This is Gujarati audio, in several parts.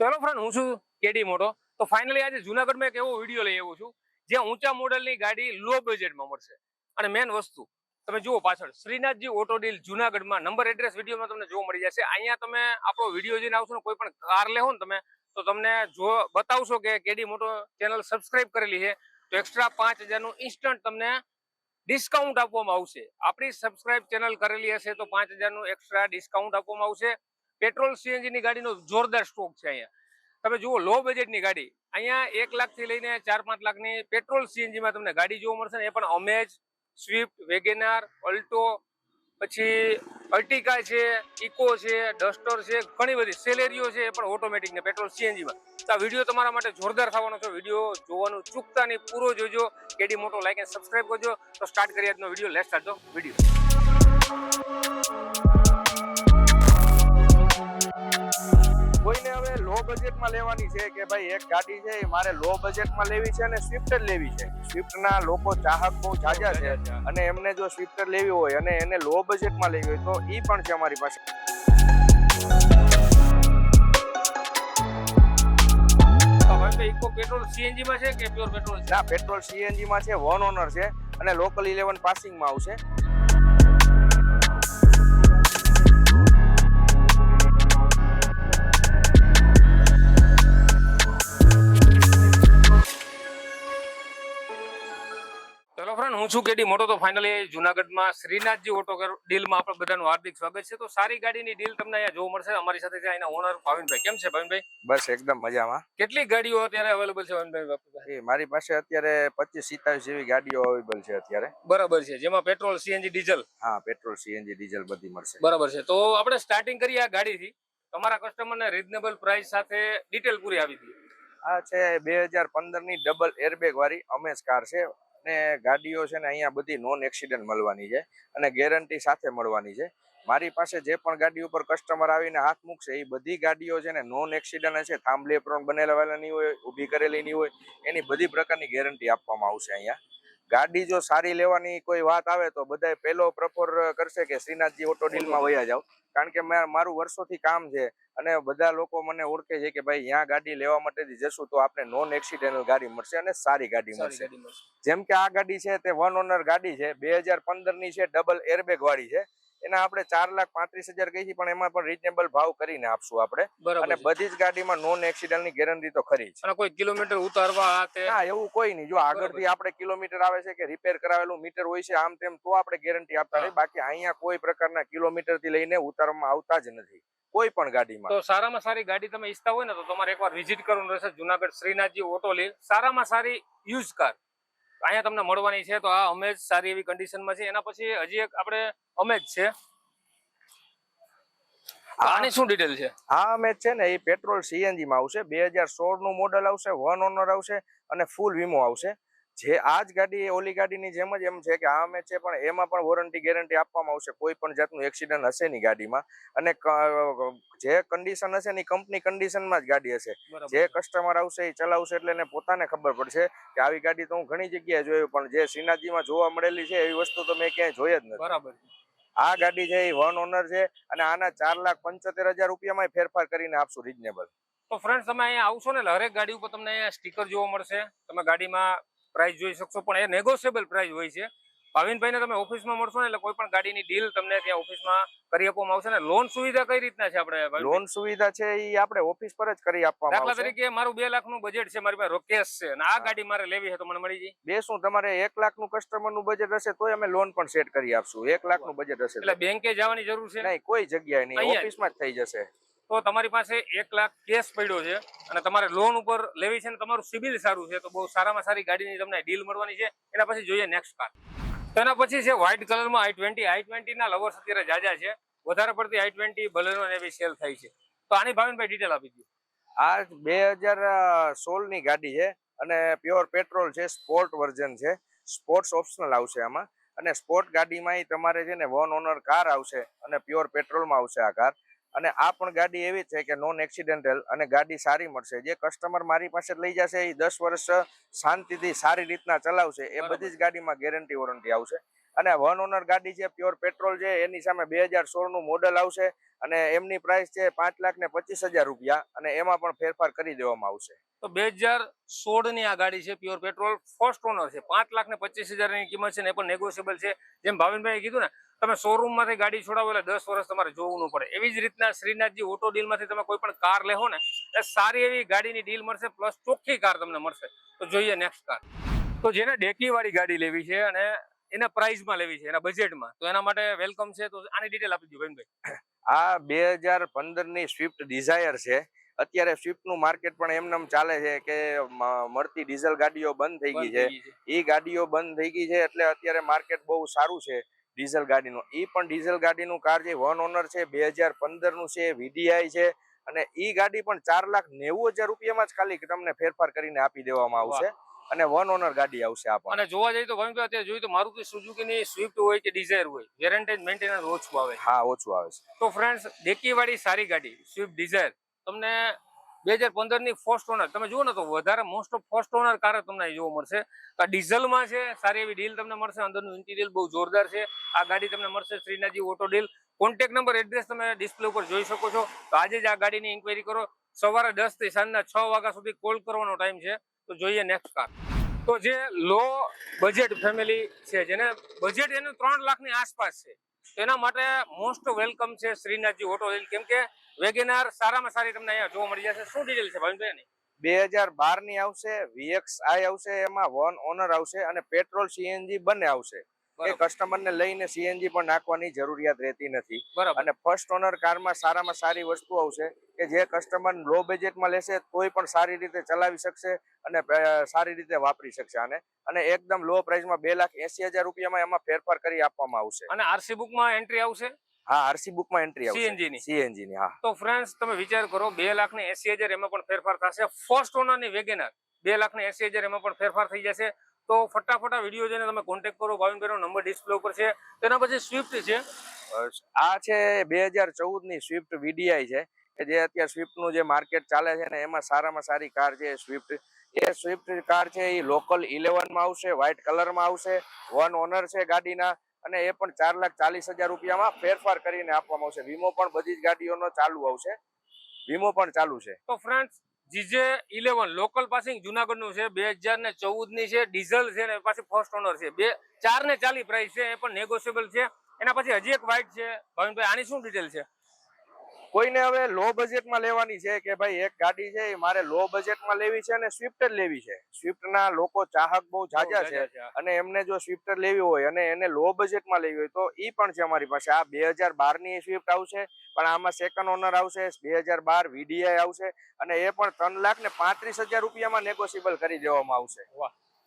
હેલો ફ્રેન્ડ હું છું કેડી મોટો. તો ફાઇનલી આજે જુનાગઢમાં એક એવો વીડિયો લઈ આવ્યો છું, જ્યાં ઊંચા મોડેલની ગાડી લો બજેટમાં મળશે. અને મેન વસ્તુ, તમે જુઓ પાછળ, શ્રીનાથજી ઓટો ડીલ જુનાગઢમાં નંબર એડ્રેસ વિડીયોમાં તમને જોવા મળી જશે. અહીંયા તમે આપણો વીડિયો જોઈને આવશો ને, કોઈ પણ કાર લેવો ને તમે, તો તમને જો બતાવશો કે કેડી મોટો ચેનલ સબસ્ક્રાઇબ કરેલી છે, તો એક્સ્ટ્રા પાંચ હજારનું ઇન્સ્ટન્ટ તમને ડિસ્કાઉન્ટ આપવામાં આવશે. આપણી સબસ્ક્રાઇબ ચેનલ કરેલી હશે તો પાંચ હજારનું એક્સ્ટ્રા ડિસ્કાઉન્ટ આપવામાં આવશે. પેટ્રોલ સીએનજી ની ગાડીનો જોરદાર સ્ટોક છે અહીંયા. તમે જુઓ લો બજેટની ગાડી. અહીંયા એક લાખથી લઈને ચાર પાંચ લાખની પેટ્રોલ સીએનજી માં તમને ગાડી જોવા મળશે ને, એ પણ અમેજ સ્વિફ્ટ, વેગેનાર, અલ્ટો, પછી અર્ટિકા છે, ઇકો છે, ડસ્ટર છે, ઘણી બધી સેલેરીઓ છે, એ પણ ઓટોમેટિક ને પેટ્રોલ સીએનજી માં તો આ વીડિયો તમારા માટે જોરદાર થવાનો છે. વીડિયો જોવાનું ચૂકતા નહીં, પૂરો જોજો. કેડી મોટો લાઈક એન્ડ સબસ્ક્રાઇબ કરજો. તો સ્ટાર્ટ કરી આજનો વીડિયો. લેટ સ્ટાર્ટ વીડિયો બજેટમાં લેવાની છે કે ભાઈ એક ગાડી છે એ મારે લો બજેટમાં લેવી છે અને સ્વિફ્ટ જ લેવી છે. સ્વિફ્ટના લોકો ચાહક બહુ જાજા છે અને એમને જો સ્વિફ્ટ લેવી હોય અને એને લો બજેટમાં લેવી હોય તો એ પણ છે અમારી પાસે. ઇકો પેટ્રોલ સીએનજી માં છે કે પ્યોર પેટ્રોલ ના પેટ્રોલ સીએનજી માં છે વન ઓનર છે અને લોકલ ઇલેવન પાસિંગમાં આવશે. હું છું કેડી મોટો તો ફાઇનલી જુનાગઢમાં શ્રીનાથજી ઓટો ડીલમાં આપણે બધાનું હાર્દિક સ્વાગત છે. તો સારી ગાડીની ડીલ તમને અહીંયા જોવા મળશે અમારી સાથે છે અહીંના ઓનર ભાવિનભાઈ. કેમ છે ભાવિનભાઈ? બસ એકદમ મજામાં. કેટલી ગાડીઓ અત્યારે અવેલેબલ છે ભાવિનભાઈ મારી પાસે અત્યારે પચીસ સિત્તાવીસ જેવી ગાડીઓ અવેલેબલ છે અત્યારે. બરાબર છે. જેમાં પેટ્રોલ સીએનજી ડીઝલ હા પેટ્રોલ સીએનજી ડીઝલ બધી મળશે. બરાબર છે. તો આપણે સ્ટાર્ટિંગ કરીએ આ ગાડીથી. તમારા કસ્ટમરને રીઝનેબલ પ્રાઇસ સાથે ડિટેલ પૂરી આવી હતી. આ છે બે હજાર પંદરની ડબલ એરબેગ વાળી અમેઝ કાર છે. અને ગાડીઓ છે ને અહીંયા બધી નોન એક્સિડન્ટ મળવાની છે અને ગેરંટી સાથે મળવાની છે. મારી પાસે જે પણ ગાડી ઉપર કસ્ટમર આવીને હાથ મૂકશે, એ બધી ગાડીઓ છે ને નોન એક્સિડન્ટ હશે, થાંભલે પ્રોન બનેલા નહીં હોય, ઊભી કરેલી હોય, એની બધી પ્રકારની ગેરંટી આપવામાં આવશે અહીંયા. ગાડી જો સારી લેવાની કોઈ વાત આવે તો બધાય પહેલો પ્રફર કરશે કે શ્રીનાથજી ઓટો ડીલમાં વયા જાવ કારણ કે મારું વર્ષોથી કામ છે અને બધા લોકો મને ઓળખે છે કે ભાઈ અહીંયા ગાડી લેવા માટેથી જશું તો આપણે નોન એક્સિડેન્ટલ ગાડી મળશે અને સારી ગાડી મળશે. જેમ કે આ ગાડી છે તે વન ઓનર ગાડી છે બે હજાર પંદરની છે ડબલ એરબેગ વાળી છે. એના આપણે ચાર લાખ પાંત્રીસ હજાર કહી પણ એમાં પણ રીઝનેબલ ભાવ કરીને આપશું આપણે. અને બધી જ ગાડીમાં નોન એક્સિડન્ટની ગેરંટી તો ખરી છે કોઈ કિલોમીટર ઉતારવા ના એવું કોઈ નહીં. જો આગળથી આપણે કિલોમીટર આવે છે કે રિપેર કરાવેલું મીટર હોય છે આમ તેમ તો આપણે ગેરંટી આપતા નહીં બાકી અહીંયા કોઈ પ્રકારના કિલોમીટરથી લઈને ઉતારવામાં આવતા જ નથી. કોઈ પણ ગાડીમાં. તો સારામાં સારી ગાડી તમે ઈચ્છતા હોય ને તો તમારે એકવાર વિઝિટ કરવાનું રહેશે. જુનાગઢ શ્રીનાથજી ઓટો લીલ સારામાં સારી યુઝ કાર અહીંયા તમને મળવાની છે તો આ અમેજ સારી એવી કન્ડિશનમાં છે એના પછી હજી એક આપણે અમેજ છે. આની શું ડિટેલ છે? આ અમેજ છે ને એ પેટ્રોલ સીએનજી માં આવશે. બે હજાર સોળનું મોડલ આવશે વન ઓનર આવશે અને ફૂલ વીમો આવશે. જે આ જ ગાડી ઓલી ગાડીની જેમ જ એમ છે કે આ અમે છે પણ એમાં પણ વોરંટી ગેરંટી આપવામાં આવશે. કોઈ પણ જાતનું એક્સિડન્ટ હશે નહીં ગાડીમાં. અને જે કન્ડિશન હશે ને કંપની કન્ડિશનમાં જ ગાડી હશે. જે કસ્ટમર આવશે એ ચલાવશે એટલે એને પોતાને ખબર પડશે કે આવી ગાડી તો હું ઘણી જગ્યાએ જોયું પણ જે શ્રીનાથજીમાં જોવા મળેલી છે એવી વસ્તુ તો મેં ક્યાંય જોઈ જ નથી. બરાબર આ ગાડી છે એ વન ઓનર છે અને આના ચાર લાખ પંચોતેર હજાર રૂપિયામાં ફેરફાર કરીને આપશું રિઝનેબલ તો ફ્રેન્ડ તમે અહીંયા આવશો ને હરેક ગાડી ઉપર તમને સ્ટીકર જોવા મળશે. તમે ગાડીમાં પ્રાઇસ જોઈ શકશો પણ એ નેગોશિયેબલ પ્રાઇસ હોય છે. ભાવિનભાઈને તમે ઓફિસમાં મળશો ને એટલે કોઈ પણ ગાડીની ડીલ તમને ત્યાં ઓફિસમાં કરી આપવામાં આવશે ને લોન સુવિધા કઈ રીતના છે આપણે લોન સુવિધા છે એ આપણે ઓફિસ પર જ કરી આપવામાં દાખલા તરીકે મારું બે લાખનું બજેટ છે મારી પાસે કેશ છે અને આ ગાડી મારે લેવી છે તો મને મળી જાય? બે શું તમારે એક લાખનું કસ્ટમરનું બજેટ હશે તોય અમે લોન પણ સેટ કરી આપશું. એક લાખનું બજેટ હશે એટલે તો. બેંકે જવાની જરૂર છે? નહીં કોઈ જગ્યાએ નહીં. ઓફિસમાં જ થઈ જશે. તો તમારી પાસે એક લાખ કેશ પડ્યો છે અને તમારે લોન ઉપર લેવી છે ને તમારું સિબિલ સારું છે, તો બહુ સારામાં સારી ગાડીની તમને ડીલ મળવાની છે. એના પછી જોઈએ નેક્સ્ટ કાર તો એના પછી છે વ્હાઇટ કલરમાં આઈ ટ્વેન્ટી આઈ ટ્વેન્ટીના લવર્સ અત્યારે જાજા છે. વધારે પડતી આઈ ટ્વેન્ટી બલેનો એવી સેલ થાય છે. તો આની ભાવિનભાઈ ડિટેલ આપી દો આ બે હજાર સોળની ગાડી છે અને પ્યોર પેટ્રોલ છે સ્પોર્ટ વર્ઝન છે. સ્પોર્ટ્સ ઓપ્શનલ આવશે આમાં. અને સ્પોર્ટ ગાડીમાં તમારે છે ને વન ઓનર કાર આવશે અને પ્યોર પેટ્રોલમાં આવશે આ કાર અને આ પણ ગાડી એવી છે કે નોન એક્સિડેન્ટલ અને ગાડી સારી મળશે. જે કસ્ટમર મારી પાસે લઈ જશે એ દસ વર્ષ શાંતિથી સારી રીતના ચલાવશે એ બધી જ ગાડીમાં ગેરંટી વોરંટી આવશે. અને વન ઓનર ગાડી છે પ્યોર પેટ્રોલ છે, એની સામે બે હજાર સોળનું મોડલ આવશે અને એમની પ્રાઇસ છે પાંચ લાખ ને પચીસ હજાર રૂપિયા અને એમાં પણ ફેરફાર કરી દેવામાં આવશે. તો બે હજાર સોળની આ ગાડી છે પ્યોર પેટ્રોલ ફર્સ્ટ ઓનર છે. પાંચ લાખ ને પચીસ હજારની કિંમત છે ને એ પણ નેગોશિયેબલ છે. જેમ ભાવિનભાઈ કીધું ને, તમે શોરૂમમાંથી ગાડી છોડાવો એટલે દસ વર્ષ તમારે જોવું પડે. એવી જ રીતના શ્રીનાથજી ઓટો ડીલમાંથી તમે કોઈ પણ કાર લેહો ને એટલે સારી એવી ગાડીની ડીલ મળશે પ્લસ ચોખ્ખી કાર તમને મળશે. તો જોઈએ નેક્સ્ટ કાર તો જેને ડેકી વાળી ગાડી લેવી છે અને એના પ્રાઇસમાં લેવી છે એના બજેટમાં તો એના માટે વેલકમ છે તો આની ડિટેલ આપી દો ભાઈ આ બે હજાર સ્વિફ્ટ ડિઝાયર છે. અત્યારે સ્વિફ્ટનું માર્કેટ પણ એમનેમ ચાલે છે કે મળતી ડીઝલ ગાડીઓ બંધ થઈ ગઈ છે. એ ગાડીઓ બંધ થઈ ગઈ છે એટલે અત્યારે માર્કેટ બહુ સારું છે ડીઝલ ગાડીનું. એ પણ ડીઝલ ગાડીનું કાર જે વન ઓનર છે બે હજાર પંદરનું છે વીડીઆઈ છે અને એ ગાડી પણ ચાર લાખ નેવું હજાર રૂપિયામાં જ ખાલી તમને ફેરફાર કરીને આપી દેવામાં આવશે. અને વન ઓનર ગાડી આવશે આ અને જોવા જઈએ તો ભાઈ અત્યારે જોઈએ તો મારુતિ સુઝુકી ની સ્વિફ્ટ હોય કે ડિઝાયર હોય ગેરંટેજ મેન્ટેનન્સ ઓછું આવે હા ઓછું આવે છે. તો ફ્રેન્ડ્સ ડેકીવાળી સારી ગાડી સ્વિફ્ટ ડિઝાયર તમને બે હજાર પંદરની ફર્સ્ટ ઓનર તમે જુઓ ને તો વધારે most of first owner car તમને જોવા મળશે. આ ડીઝલમાં છે સારી એવી ડીલ તમને મળશે અંદરનું ઇન્ટિરિયર બહુ જોરદાર છે. આ ગાડી તમને મળશે Shrinathji auto deal contact number address તમે ડિસ્પ્લે ઉપર જોઈ શકો છો. તો આજે જ આ ગાડીની ઇન્ક્વાયરી કરો. સવારે દસથી સાંજના છ વાગ્યા સુધી કોલ કરવાનો ટાઈમ છે. તો જોઈએ નેક્સ્ટ કાર તો જે લો બજેટ ફેમિલી છે, જેને બજેટ એનું ત્રણ લાખની આસપાસ છે તો એના માટે મોસ્ટ વેલકમ છે શ્રીનાથજી ઓટો ડીલ કેમ કે વેગેનાર સારામાં સારી તમને અહીંયા જોવા મળી જશે. શું ડિટેલ છે ભાવિનભાઈ બે હજાર બારની આવશે વીએક્સ આઈ આવશે, એમાં વન ઓનર આવશે અને પેટ્રોલ સીએનજી બંને આવશે. એ બરાબર. કસ્ટમર ને લઈને સીએનજી પણ નાખવાની જરૂરિયાત રહેતી નથી. અને ફર્સ્ટ ઓનર કારમાં સારામાં સારી વસ્તુ આવશે કે જે કસ્ટમર લો બજેટમાં લેશે તોય પણ સારી રીતે ચલાવી શકશે અને સારી રીતે વાપરી શકશે આને. અને એકદમ લો પ્રાઇસમાં બે લાખ એસી હજાર રૂપિયામાં એમાં ફેરફાર કરી આપવામાં આવશે. અને આરસી બુકમાં એન્ટ્રી આવશે? હા આરસી બુકમાં એન્ટ્રી આવશે. સીએનજી ની? સીએનજી ની હા. તો ફ્રેન્ડ્સ તમે વિચાર કરો બે લાખ ને એસી હજાર એમાં પણ ફેરફાર થશે. ફર્સ્ટ ઓનરની વેગેનર બે લાખ ને એસી હજાર એમાં પણ ફેરફાર થઈ જશે. તો ફટાફટ આ વીડિયો જોઈને તમે કોન્ટેક્ટ કરો ભાવિનભાઈનો નંબર ડિસ્પ્લે ઉપર છે. તેના પછી સ્વિફ્ટ છે. આ છે બે હજાર ચૌદની સ્વિફ્ટ વીડીઆઈ છે કે જે અત્યારે સ્વિફ્ટનું જે માર્કેટ ચાલે છે ને એમાં સારામાં સારી કાર છે સ્વિફ્ટ એ સ્વિફ્ટ કાર છે એ લોકલ ઇલેવનમાં આવશે વ્હાઇટ કલરમાં આવશે વન ઓનર છે ગાડીના અને એ પણ ચાર લાખ ચાલીસ હજાર રૂપિયામાં ફેરફાર કરીને આપવામાં આવશે. વીમો પણ બધી જ ગાડીઓનો ચાલુ આવશે. વીમો પણ ચાલુ છે. તો friends GJ eleven local passing જુનાગઢનું છે, બે હજાર ને ચૌદની છે, ડીઝલ છે ને પાછી ફર્સ્ટ ઓનર છે. બે ચાર ને ચાલી પ્રાઇસ છે, એ પણ નેગોશિયેબલ છે. એના પછી હજી એક વાઇટ છે. ભાવિનભાઈ, આની શું ડિટેલ છે? કોઈને હવે લો બજેટમાં લેવાની છે કે ભાઈ એક ગાડી છે એ મારે લો બજેટમાં લેવી છે અને સ્વિફ્ટ જ લેવી છે. સ્વિફ્ટના લોકો ચાહક બહુ જાજા છે અને એમને જો સ્વિફ્ટ લેવી હોય અને એને લો બજેટમાં લેવી હોય તો એ પણ છે અમારી પાસે. આ બે હજાર બારની સ્વિફ્ટ આવશે પણ આમાં સેકન્ડ ઓનર આવશે બે હજાર બાર વીડીઆઈ આવશે અને એ પણ ત્રણ લાખ ને પાંત્રીસ હજાર રૂપિયામાં નેગોશિયેબલ કરી દેવામાં આવશે.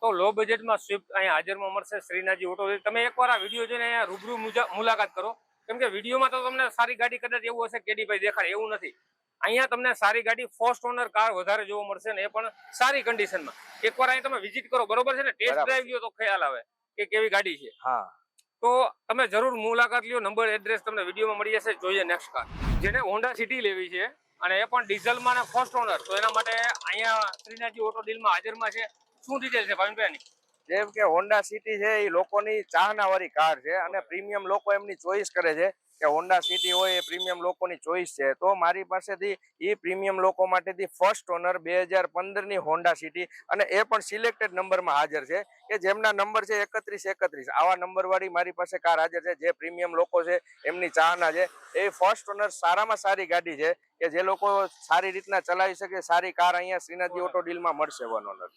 તો લો બજેટમાં સ્વિફ્ટ અહીંયા હાજરમાં મળશે. શ્રીનાજી ઓટો તમે એકવાર આ વીડિયો જોઈને અહીંયા રૂબરૂ મુલાકાત કરો. કેમ કે વિડીયોમાં તો તમને સારી ગાડી કદાચ એવું હશે કેડીભાઈ દેખાડે એવું નથી. અહીંયા તમને સારી ગાડી ફર્સ્ટ ઓનર કાર વધારે જોવા મળશે ને એ પણ સારી કન્ડિશનમાં એકવાર અહીં તમે વિઝિટ કરો બરોબર છે ને? ટેસ્ટ ડ્રાઈવ લ્યો તો ખ્યાલ આવે કે કેવી ગાડી છે. હા. તો તમે જરૂર મુલાકાત લ્યો નંબર એડ્રેસ તમને વિડીયોમાં મળી જશે જોઈએ નેક્સ્ટ કાર જેને હોન્ડા સિટી લેવી છે અને એ પણ ડીઝલમાં ને ફર્સ્ટ ઓનર તો એના માટે અહીંયા શ્રીનાથજી ઓટો ડીલમાં હાજરમાં છે. શું ડિટેલ છે ભાવિનભાઈ એની? જેમ કે હોન્ડા સિટી છે એ લોકોની ચાહના વાળી કાર છે અને પ્રીમિયમ લોકો એમની ચોઈસ કરે છે કે હોન્ડા સિટી હોય એ પ્રીમિયમ લોકોની ચોઈસ છે. તો મારી પાસેથી એ પ્રીમિયમ લોકો માટેથી ફર્સ્ટ ઓનર બે હજાર પંદરની હોન્ડા સિટી અને એ પણ સિલેક્ટેડ નંબરમાં હાજર છે કે જેમના નંબર છે એકત્રીસ એકત્રીસ. આવા નંબર વાળી મારી પાસે કાર હાજર છે જે પ્રીમિયમ લોકો છે એમની ચાહના છે. એ ફર્સ્ટ ઓનર સારામાં સારી ગાડી છે કે જે લોકો સારી રીતના ચલાવી શકે સારી કાર અહીંયા શ્રીનાથજી ઓટો ડીલમાં મળશે વન ઓનર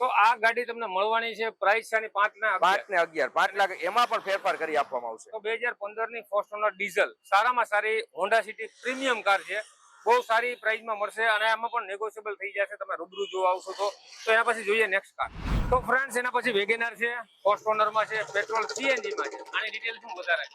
તો આ ગાડી તમને મળવાની છે પ્રાઇસ છે પાંચ લાખ પાંચ ને અગિયાર. પાંચ લાખ એમાં પણ ફેરફાર કરી આપવામાં આવશે. તો બે હજાર પંદરની ફર્સ્ટ ઓનર ડીઝલ સારામાં સારી હોન્ડા સિટી પ્રીમિયમ કાર છે. બહુ સારી પ્રાઇસમાં મળશે અને એમાં પણ નેગોશિયેબલ થઈ જશે. તમે રૂબરૂ જોવા આવશો તો. તો એના પછી જોઈએ નેક્સ્ટ કાર તો ફ્રેન્ડ્સ એના પછી વેગેનાર છે. ફર્સ્ટ ઓનરમાં છે. પેટ્રોલ સીએનજીમાં છે. આની ડિટેલ શું વધારે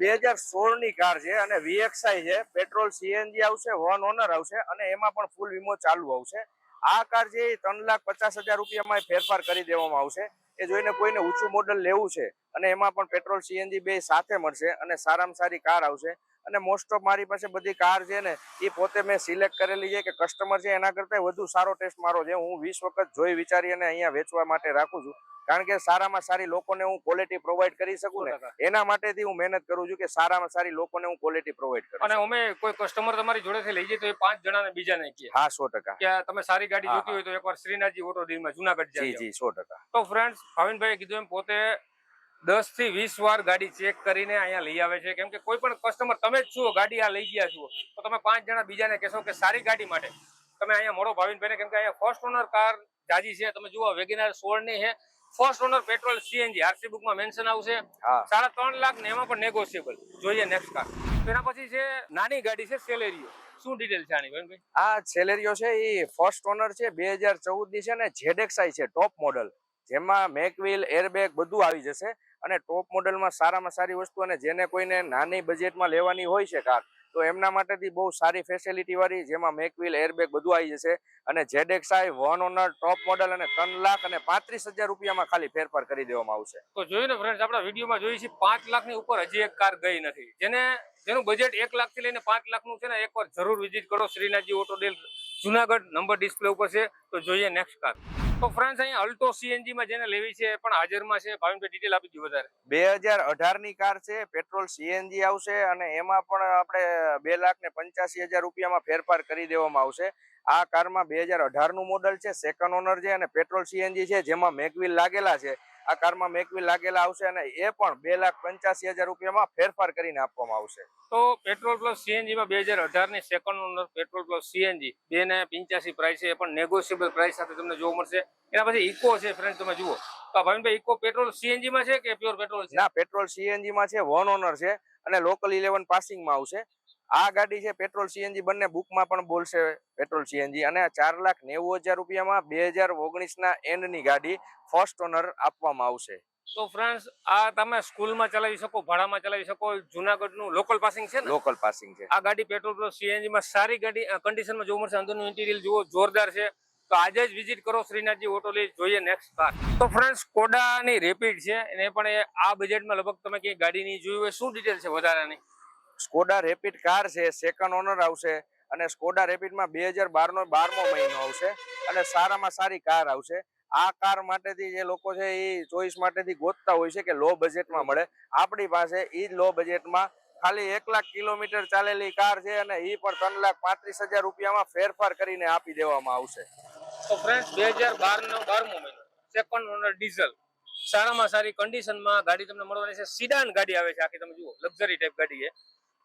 બે હજાર સોળની કાર છે અને વીએક્સઆઈ છે. પેટ્રોલ સીએનજી આવશે વન ઓનર આવશે અને એમાં પણ ફૂલ વીમો ચાલુ આવશે. આ કાર જે ત્રણ લાખ પચાસ હજાર રૂપિયામાં ફેરફાર કરી દેવામાં આવશે, એ જોઈને કોઈને ઊંચું મોડલ લેવું છે અને એમાં પણ પેટ્રોલ સીએનજી બે સાથે મળશે અને સારામાં સારી કાર આવશે અને મોસ્ટ ઓફ મારી પાસે બધી કાર છે ને એ પોતે મેં સિલેક્ટ કરેલી છે કે કસ્ટમર છે એના કરતાં વધુ સારો ટેસ્ટ મારો છે. હું વીસ વખત જોઈ વિચારી અને અહીંયા વેચવા માટે રાખું છું. કારણ કે સારામાં સારી લોકોને હું ક્વોલિટી પ્રોવાઈડ કરી શકું ને એના માટેથી હું મહેનત કરું છું કે સારામાં સારી લોકોને હું ક્વોલિટી પ્રોવાઈડ કરું અને અમે કોઈ કસ્ટમર તમારી જોડેથી લઈ જઈએ તો એ પાંચ જણાને બીજાને કહીએ હા સો ટકા. કે તમે સારી ગાડી જોતી હોય તો એકવાર શ્રીનાથજી ઓટો ડીલમાં જુનાગઢ જી જી સો ટકા. તો ફ્રેન્ડ ભાવિનભાઈએ કીધું એમ પોતે દસથી વીસ વાર ગાડી ચેક કરીને અહીંયા લઈ આવે છે. કેમ કે કોઈ પણ કસ્ટમર તમે જ છો ગાડી આ લઈ ગયા છો તો તમે પાંચ જણા બીજાને કહેશો કે સારી ગાડી માટે. તમે અહીંયા મળો ભાવિનભાઈને કેમ કે અહીંયા ફર્સ્ટ ઓનર કાર જાજી છે. તમે જુઓ વેગેનાર સોળની છે first owner petrol CNG RC બુકમાં મેન્શન આવશે. સાડા ત્રણ લાખ ને એમાં પણ નેગોશિયેબલ જોઈએ નેક્સ્ટ કાર એના પછી છે નાની ગાડી છે સેલેરીઓ. શું ડિટેલ છે આની ભાઈ આ સેલેરીઓ છે એ ફર્સ્ટ ઓનર છે બે હજાર ચૌદની છે ને ZXi છે ટોપ મોડલ જેમાં મેકવિલ એરબેગ બધું આવી જશે. અને ટોપ મોડલમાં સારામાં સારી વસ્તુ અને જેને કોઈને નાની બજેટમાં લેવાની હોય છે કાર તો એમના માટેથી બહુ સારી ફેસિલિટીવાળી જેમાં મેકવિલ એરબેગ બધું આવી જશે. અને ZXi one owner top model અને ત્રણ લાખ અને પાંત્રીસ હજાર રૂપિયામાં ખાલી ફેરફાર કરી દેવામાં આવશે. તો જોયું ને ફ્રેન્ડ્સ આપણા વિડીયોમાં જોઈએ છીએ પાંચ લાખની ઉપર હજી એક કાર ગઈ નથી. જેને, જેનું બજેટ એક લાખથી લઈને પાંચ લાખનું છે ને, એકવાર જરૂર વિઝિટ કરો. Shrinathji auto deal Junagadh number display ઉપર છે. તો જોઈએ નેક્સ્ટ કાર તો અહીંયા અલ્ટો જેને લેવી છે, પણ હાજરમાં છે ભાવિનભાઈ ડિટેલ આપી દીધી વધારે. બે હજાર અઢાર કાર છે પેટ્રોલ સીએનજી આવશે અને એમાં પણ આપણે બે લાખ ને હજાર રૂપિયામાં ફેરફાર કરી દેવામાં આવશે. આ કારમાં બે હજાર અઢારનું મોડલ છે સેકન્ડ ઓનર છે અને પેટ્રોલ સીએનજી છે, જેમાં મેકવિલ લાગેલા છે. આ કારમાં મેકવી લાગેલા આવશે અને એ પણ બે લાખ પંચ્યાસી હજાર રૂપિયામાં ફેરફાર કરીને આપવામાં આવશે. તો પેટ્રોલ પ્લસ સીએનજી માં બે હજાર અઢારની second owner petrol plus CNG બે ને પંચ્યાસી પ્રાઇસ છે એ પણ નેગોશિયેબલ પ્રાઇસ સાથે તમને જોવા મળશે. એના પછી ઇકો છે ફ્રેન્ડ તમે જુઓ. તો ભાવિનભાઈ ઇકો પેટ્રોલ સીએનજી માં છે કે પ્યોર પેટ્રોલ ના પેટ્રોલ સીએનજી માં છે વન ઓનર છે અને લોકલ ઇલેવન પાસિંગમાં આવશે. આ ગાડી છે પેટ્રોલ સીએનજી બંને બુકમાં પણ બોલશે પેટ્રોલ સીએનજી. અને ચાર લાખ નેવું હજાર રૂપિયામાં બે હજાર ઓગણીસ ના એન્ડની ગાડી ફર્સ્ટ ઓનર આપવામાં આવશે. તો ફ્રેન્ડ્સ આ તમે સ્કૂલમાં ચલાવી શકો ભાડામાં ચલાવી શકો જુનાગઢનું લોકલ પાસિંગ છે લોકલ પાસિંગ છે. આ ગાડી પેટ્રોલ સીએનજી માં સારી ગાડી કન્ડિશનમાં જોવા મળશે અંદરનું ઇન્ટિરિયર જુઓ જોરદાર છે. તો આજે જ વિઝિટ કરો શ્રીનાથજી ઓટોલી જોઈએ નેક્સ્ટ કાર તો ફ્રેન્ડ્સ કોડાની રેપિડ છે એને પણ આ બજેટમાં લગભગ તમે ક્યાંય ગાડી નહીં જોયું હોય શું ડિટેલ છે વધારાની? સ્કોડા રેપિડ કાર છે સેકન્ડ ઓનર આવશે અને સ્કોડા રેપિડમાં બે હજાર બારનો બારમો મહિનો આવશે અને સારામાં સારી કાર આવશે. આ કાર માટેથી જે લોકો છે એ ચોઈસ માટેથી ગોતતા હોય છે કે લો બજેટમાં મળે. આપણી પાસે એ લો બજેટમાં ખાલી એક લાખ કિલોમીટર ચાલેલી કાર છે અને એ પણ ત્રણ લાખ પાંત્રીસ હજાર રૂપિયામાં ફેરફાર કરીને આપી દેવામાં આવશે. તો ફ્રેન્ડ બે હજાર બાર નો બારમો મહિનો સેકન્ડ ઓનર ડીઝલ સારામાં સારી કન્ડિશનમાં ગાડી તમને મળવાની છે. સિડાન ગાડી આવે છે, આખી તમે જુઓ લક્ઝરી ટાઈપ ગાડી છે.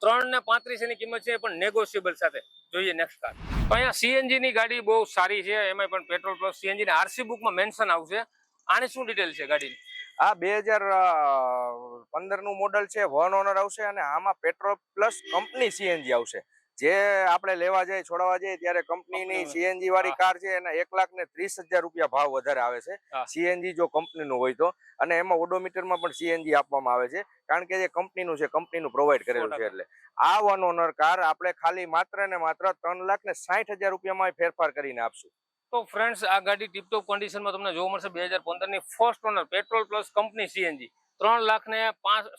ત્રણ ને પાંત્રીસ એની કિંમત છે, પણ નેગોશિયેબલ સાથે. જોઈએ નેક્સ્ટ કાર અહીંયા સીએનજી ની ગાડી બહુ સારી છે એમાં પણ પેટ્રોલ પ્લસ સીએનજી આરસી બુકમાં મેન્શન આવશે. આની શું ડિટેલ છે ગાડીની? આ બે હજાર પંદરનું મોડલ છે વન ઓનર આવશે અને આમાં પેટ્રોલ પ્લસ કંપની સીએનજી આવશે. જે આપણે લેવા જઈએ છોડાવવા જઈએ ત્યારે કંપનીની સીએનજી વાળી. કાર છે એના એક લાખ ને ત્રીસ હજાર રૂપિયા ભાવ વધારે આવે છે. સીએનજી જો કંપનીનું હોય તો. અને એમાં ઓડોમીટરમાં પણ સીએનજી આપવામાં આવે છે. કારણ કે જે કંપનીનું છે કંપનીનું પ્રોવાઈડ કરેલું છે એટલે. આ વન ઓનર કાર આપણે ખાલી માત્ર ને માત્ર ત્રણ લાખ ને સાઠ હજાર રૂપિયામાં ફેરફાર કરીને આપશું. તો ફ્રેન્ડ્સ આ ગાડી ટીપટોપ કન્ડિશનમાં તમને જોવા મળશે બે હજાર પંદરની first owner petrol plus company CNG ત્રણ લાખ ને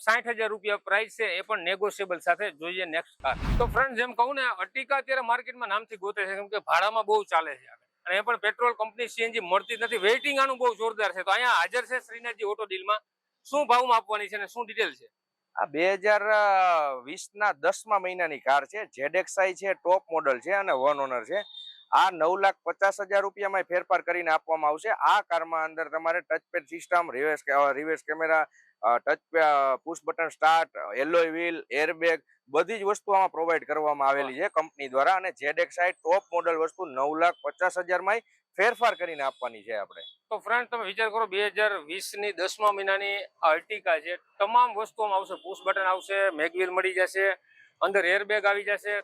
સાઠ હજાર રૂપિયા પ્રાઇસ છે, એ પણ નેગોશિયેબલ સાથે જોઈએ નેક્સ્ટ કાર તો ફ્રેન્ડ જેમ કહું ને, અટીકા અત્યારે માર્કેટમાં નામથી ગોતે છે, કેમ કે ભાડામાં બહુ ચાલે છે અને એ પણ પેટ્રોલ કંપની સીએનજી મળતી જ નથી. વેઇટિંગ આનું બહુ જોરદાર છે. તો અહીંયા હાજર છે શ્રીનાથજી ઓટો ડીલમાં શું ભાવમાં આપવાની છે અને શું ડિટેલ છે? આ બે હજાર વીસના દસમા મહિનાની કાર છે. જેડેક્સાઈ છે ટોપ મોડલ છે અને વન ઓનર છે. આ નવ લાખ પચાસ હજાર રૂપિયામાં ફેરફાર કરીને આપવામાં આવશે. આ કારમાં અંદર તમારે touchpad system reverse reverse camera touch push button start alloy wheel airbag બધી જ વસ્તુ આમાં પ્રોવાઈડ કરવામાં આવેલી છે કંપની દ્વારા અને ZXi ટોપ મોડલ વસ્તુ નવ લાખ પચાસ હજારમાં ફેરફાર કરીને આપવાની છે આપણે. તો ફ્રેન્ડ તમે વિચાર કરો બે હજાર વીસની દસમા મહિનાની અર્ટિકા છે. તમામ વસ્તુઓમાં આવશે. પુશ બટન આવશે મેગવીલ મળી જશે અંદર એરબેગ આવી જશે.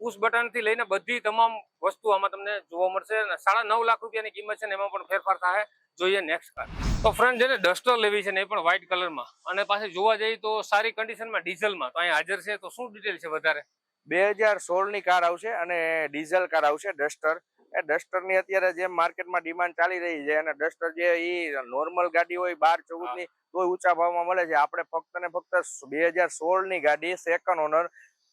પુશ બટનથી લઈને બધી તમામ વસ્તુ આમાં તમને જોવા મળશે સાડા નવ લાખ રૂપિયાની કિંમત છે ને એમાં પણ ફેરફાર થાય. જોઈએ નેક્સ્ટ કાર તો ફ્રેન્ડ જેને ડસ્ટર લેવી છે ને એ પણ વ્હાઇટ કલરમાં અને પાછી જોવા જઈએ તો સારી કન્ડિશનમાં ડીઝલમાં તો અહીંયા હાજર છે તો શું ડિટેલ છે વધારે? બે હજાર સોળની કાર આવશે અને ડીઝલ કાર આવશે ડસ્ટર એ ડસ્ટરની અત્યારે જેમ માર્કેટમાં ડિમાન્ડ ચાલી રહી છે અને ડસ્ટર જે ઈ નોર્મલ ગાડી હોય બાર ચૌદની તોય ઊંચા ભાવમાં મળે છે. આપણે ફક્ત ને ફક્ત બે હજાર સોળની ગાડી સેકન્ડ ઓનર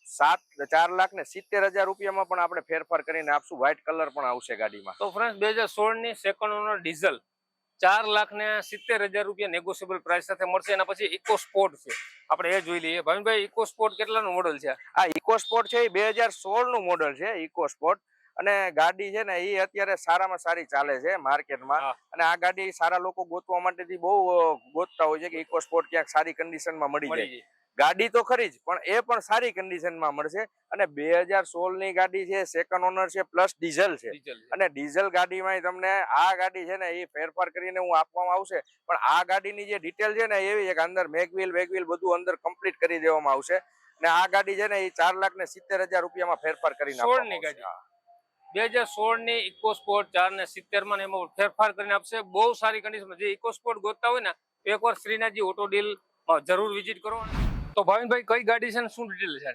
સાત ચાર લાખ ને સિત્તેર હજાર રૂપિયામાં પણ આપણે ફેરફાર કરીને આપશું. વ્હાઇટ કલર પણ આવશે ગાડીમાં. તો ફ્રેન્ડ બે હજાર સોળની સેકન્ડ ઓનર ડીઝલ ચાર લાખ ને સિત્તેર હજાર રૂપિયા નેગોશિયેબલ પ્રાઇસ સાથે મળશે. એના પછી ઇકો સ્પોર્ટ છે. આપણે એ જોઈ લઈએ. ભાવિનભાઈ ઇકો સ્પોર્ટ કેટલાનું મોડલ છે? આ ઇકો સ્પોર્ટ છે એ બે હજાર સોળનું મોડલ છે ઇકો સ્પોર્ટ અને ગાડી છે ને એ અત્યારે સારામાં સારી ચાલે છે માર્કેટમાં. અને આ ગાડી સારા લોકો ગોતવા માટેથી બહુ ગોતતા હોય છે કે ઇકો સ્પોર્ટ ક્યાંક સારી કન્ડિશનમાં મળી જાય. ગાડી તો ખરી જ પણ એ પણ સારી કન્ડિશનમાં મળશે. અને બે હજાર સોળની ગાડી છે સેકન્ડ ઓનર છે પ્લસ ડીઝલ છે. અને ડીઝલ ગાડીમાં તમને આ ગાડી છે ને એ ફેરફાર કરીને હું આપવામાં આવશે. પણ આ ગાડીની જે ડિટેલ છે ને એવી છે કે અંદર મેગવીલ વેગવીલ બધું અંદર કમ્પ્લીટ કરી દેવામાં આવશે. ને આ ગાડી છે ને એ ચાર લાખ ને સિત્તેર હજાર રૂપિયામાં ફેરફાર કરીને 16 ની ગાડી. બે હજાર સોળની ઇકો સ્પોર્ટ ચાર ને સિત્તેરમાં ને એમાં ફેરફાર કરીને આપશે. બહુ સારી કન્ડિશનમાં જે ઇકો સ્પોર્ટ ગોતતા હોય ને એકવાર શ્રીનાથજી ઓટો ડીલ જરૂર વિઝિટ કરો. તો ભાવિનભાઈ કઈ ગાડી છે ને શું ડિટેલ છે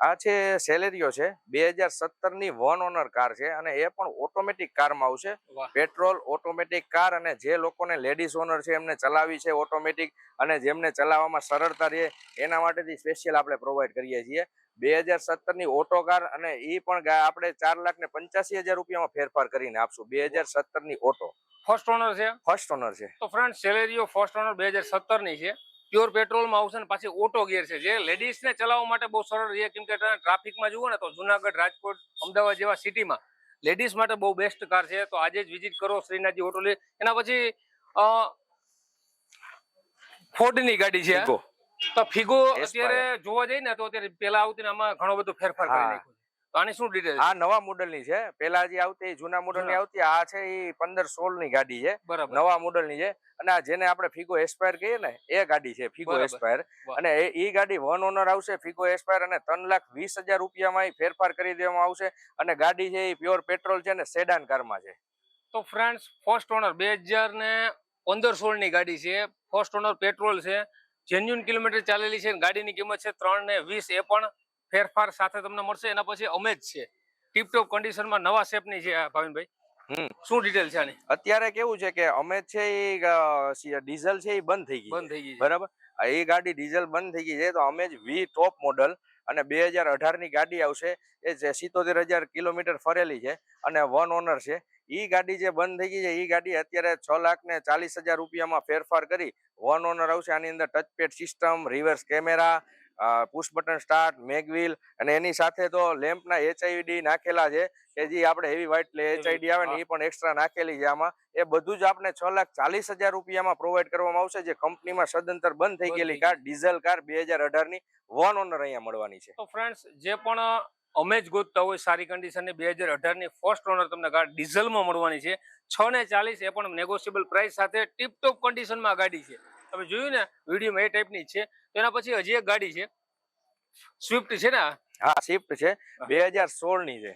આ છે સેલેરિયો છે. બે હજાર સત્તરની વન ઓનર કાર છે અને એ પણ ઓટોમેટિક કારમાં આવશે. પેટ્રોલ ઓટોમેટિક કાર અને જે લોકોને લેડીઝ ઓનર છે એમને ચલાવી છે ઓટોમેટિક અને જેમને ચલાવવામાં સરળતા રહે એના માટેથી સ્પેશિયલ આપણે પ્રોવાઈડ કરીએ છીએ. બે હજાર સત્તરની ઓટો કાર અને એ પણ આપણે ચાર લાખ ને પંચ્યાસી હજાર રૂપિયામાં ફેરફાર કરીને આપશું. બે હજાર સત્તરની ઓટો. ફર્સ્ટ ઓનર છે? ફર્સ્ટ ઓનર છે. તો ફ્રેન્ડ સેલેરીઓ ફર્સ્ટ ઓનર બે હજાર સત્તરની છે. પ્યોર પેટ્રોલમાં આવશે ને પાછી ઓટો ગેર છે. જે લેડીઝને ચલાવવા માટે બહુ સરળ છે. કેમ કે ટ્રાફિકમાં જુઓ ને તો જુનાગઢ રાજકોટ અમદાવાદ જેવા સિટીમાં લેડીઝ માટે બહુ બેસ્ટ કાર છે. તો આજે જ વિઝિટ કરો શ્રીનાથજી હોટલ એના પછી ફોર્ડની ગાડી છે. તો ફિગો અત્યારે જોવા જઈએ ને તો અત્યારે પેલા આવતી આમાં ઘણો બધો ફેરફાર કરી. નાખ્યો આની શું ડિટેલ આ નવા મોડલની છે. પેલા જે આવતી જૂના મોડલની આવતી આ છે એ પંદર સોળની ગાડી છે. નવા મોડલની છે. અને આ જેને આપણે ફિગો એસ્પાયર કહીએ ને એ ગાડી છે ફિગો એસ્પાયર અને એ ગાડી વન ઓનર આવશે ફિગો એસ્પાયર અને ત્રણ લાખ વીસ હજાર રૂપિયામાં ફેરફાર કરી દેવામાં આવશે. અને ગાડી છે એ પ્યોર પેટ્રોલ છે ને સેડાન કારમાં છે. તો ફ્રેન્ડ્સ ફર્સ્ટ ઓનર બે હજાર ને પંદર સોળની ગાડી છે. ફર્સ્ટ ઓનર પેટ્રોલ છે. જેન્યુન કિલોમીટર ચાલેલી છે અને ગાડીની કિંમત છે ત્રણ ને વીસ એ પણ ફેરફાર સાથે તમને મળશે એના પછી અમે જ છે ટીપટોપ કન્ડિશનમાં નવા શેપની છે આ ભાવિનભાઈ. શું ડિટેલ છે આની? અત્યારે કેવું છે કે અમે છે એ ડીઝલ છે એ બંધ થઈ ગઈ બંધ થઈ ગઈ બરાબર? એ ગાડી ડીઝલ બંધ થઈ ગઈ છે તો અમે જ વી ટોપ મોડલ અને બે હજાર અઢારની ગાડી આવશે એ જે સિત્તોતેર હજાર કિલોમીટર ફરેલી છે અને વન ઓનર છે. એ ગાડી જે બંધ થઈ ગઈ છે એ ગાડી અત્યારે છ લાખ ને ચાલીસ હજાર રૂપિયામાં ફેરફાર કરી વન ઓનર આવશે. આની અંદર touchpad system reverse camera push button start mag wheel અને એની સાથે તો લેમ્પના એચઆઈડી નાખેલા છે કે જે આપણે હેવી વ્હાઇટ એચઆઈડી આવે ને એ પણ એક્સ્ટ્રા નાખેલી છે આમાં. એ બધું જ આપણે છ લાખ ચાલીસ હજાર રૂપિયામાં પ્રોવાઈડ કરવામાં આવશે જે કંપનીમાં સદંતર બંધ થઈ ગયેલી કાર ડીઝલ કાર બે હજાર અઢારની વન ઓનર અહીંયા મળવાની છે. તો ફ્રેન્ડ્સ જે પણ અમે જ ગોતતા હોય સારી કન્ડિશનની બે હજાર અઢારની ફર્સ્ટ ઓનર તમને કાર ડીઝલમાં મળવાની છે. છ ને ચાલીસ એ પણ નેગોશિયેબલ પ્રાઇસ સાથે ટીપટોપ કન્ડિશનમાં ગાડી છે. તમે જોયું ને? વિડીયોમાં એ ટાઈપની છે. એના પછી હજી એક ગાડી છે. સ્વિફ્ટ છે ને હા સ્વિફ્ટ છે. બે હજાર સોળની છે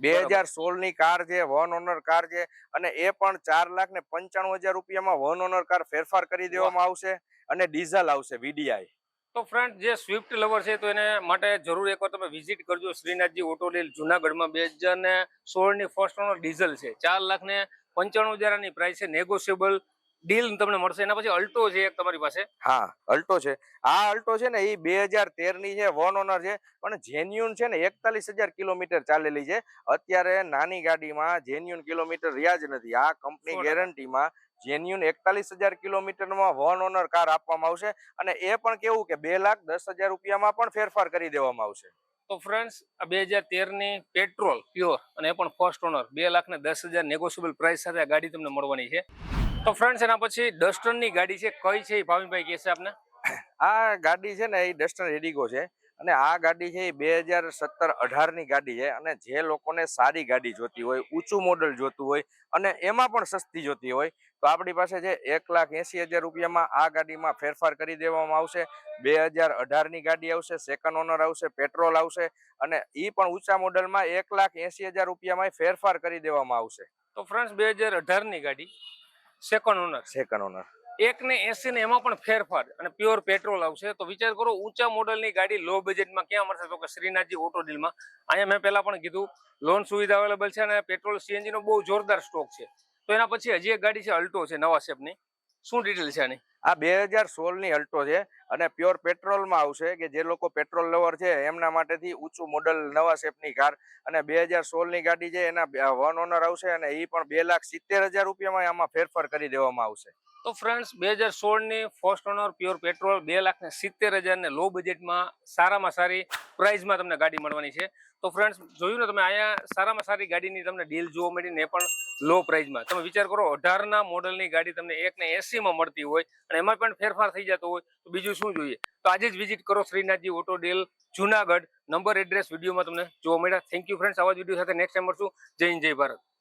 બે હજાર સોળની કાર છે વન ઓનર કાર છે અને એ પણ ચાર લાખ ને પંચાણું હજાર રૂપિયામાં વન ઓનર કાર ફેરફાર કરી દેવામાં આવશે અને ડીઝલ આવશે વીડીઆઈ. તો ફ્રેન્ડ જે સ્વિફ્ટ લવર છે તો એને માટે જરૂર એકવાર તમે વિઝિટ કરજો. શ્રીનાથજી ઓટો લીલ જુનાગઢમાં બે હજાર ને સોળની ફર્સ્ટ ઓનર ડીઝલ છે. ચાર લાખ ને પંચાણું હજારની પ્રાઇસ છે નેગોશિયેબલ ડીલ તમને મળશે. એના પછી અલ્ટો છે એક તમારી પાસે. હા અલ્ટો છે. આ અલ્ટો છે ને એ બે હજાર તેરની છે વન ઓનર છે પણ જેન્યુન છે ને એકતાલીસ હજાર કિલોમીટર ચાલેલી છે. અત્યારે નાની ગાડીમાં જેન્યુન કિલોમીટર રહ્યા જ નથી. આ કંપની ગેરંટીમાં જેન્યુન એકતાલીસ હજાર કિલોમીટરમાં વન ઓનર કાર આપવામાં આવશે અને એ પણ કેવું કે બે લાખ દસ હજાર રૂપિયામાં પણ ફેરફાર કરી દેવામાં આવશે. તો ફ્રેન્ડ્સ આ બે હજાર તેરની પેટ્રોલ પ્યોર અને એ પણ ફર્સ્ટ ઓનર બે લાખ ને દસ હજાર નેગોશિયેબલ પ્રાઇસ સાથે આ ગાડી તમને મળવાની છે. તો ફ્રેન્ડ્સ એના પછી ડસ્ટનની ગાડી છે કઈ છે એ ભાવિનભાઈ કહેશે આપને? આ ગાડી છે ને એ ડસ્ટર રેડિગો છે અને આ ગાડી છે એ બે હજાર સત્તર અઢારની ગાડી છે અને જે લોકોને સારી ગાડી જોતી હોય ઊંચું મોડલ જોતું હોય અને એમાં પણ સસ્તી જોતી હોય તો આપણી પાસે છે એક લાખ એસી હજાર રૂપિયામાં આ ગાડીમાં ફેરફાર કરી દેવામાં આવશે. બે હજાર અઢારની ગાડી આવશે સેકન્ડ ઓનર આવશે પેટ્રોલ આવશે અને એ પણ ઊંચા મોડલમાં એક લાખ એસી હજાર રૂપિયામાં ફેરફાર કરી દેવામાં આવશે. તો ફ્રેન્ડ્સ બે હજાર અઢારની ગાડી સેકન્ડ ઓનર સેકન્ડ ઓનર એક ને એસી ને એમાં પણ ફેરફાર અને પ્યોર પેટ્રોલ આવશે. તો વિચાર કરો ઊંચા મોડલની ગાડી લો બજેટમાં ક્યાં મળશે? તો કે શ્રીનાથજી ઓટો ડીલમાં અહીંયા મેં પહેલા પણ કીધું લોન સુવિધા અવેલેબલ છે અને પેટ્રોલ સીએનજી નો બહુ જોરદાર સ્ટોક છે. તો એના પછી હજી એક ગાડી છે અલ્ટો છે નવા શેપની શું ડિટેલ છે આની? આ બે હજાર સોળની અલ્ટો છે અને પ્યોર પેટ્રોલમાં આવશે કે જે લોકો પેટ્રોલ લવર છે એમના માટેથી ઊંચું મોડલ નવા શેપની કાર અને બે હજાર સોળની ગાડી છે એના વન ઓનર આવશે અને એ પણ બે લાખ સિત્તેર હજાર રૂપિયામાં આમાં ફેરફાર કરી દેવામાં આવશે. તો ફ્રેન્ડ્સ બે હજાર સોળની ફર્સ્ટ ઓનર પ્યોર પેટ્રોલ બે લાખ ને સિત્તેર હજાર ને લો બજેટમાં સારામાં સારી પ્રાઇઝમાં તમને ગાડી મળવાની છે. તો ફ્રેન્ડ્સ જોયું ને તમે, અહીંયા સારામાં સારી ગાડીની તમને ડીલ જોવા મળી ને પણ લો પ્રાઇઝમાં તમે વિચાર કરો, અઢારના મોડલની ગાડી તમને એક ને એસીમાં મળતી હોય અને એમાં પણ ફેરફાર થઈ જતો હોય, તો બીજું શું જોઈએ? તો આજે જ વિઝિટ કરો Shrinathji auto deal Junagadh. Number address વિડીયોમાં તમને જોવા મળ્યા. થેન્ક યુ ફ્રેન્ડ્સ આવા જ વીડિયો સાથે નેક્સ્ટ ટાઈમ મળશું. જય હિન્દ, જય ભારત.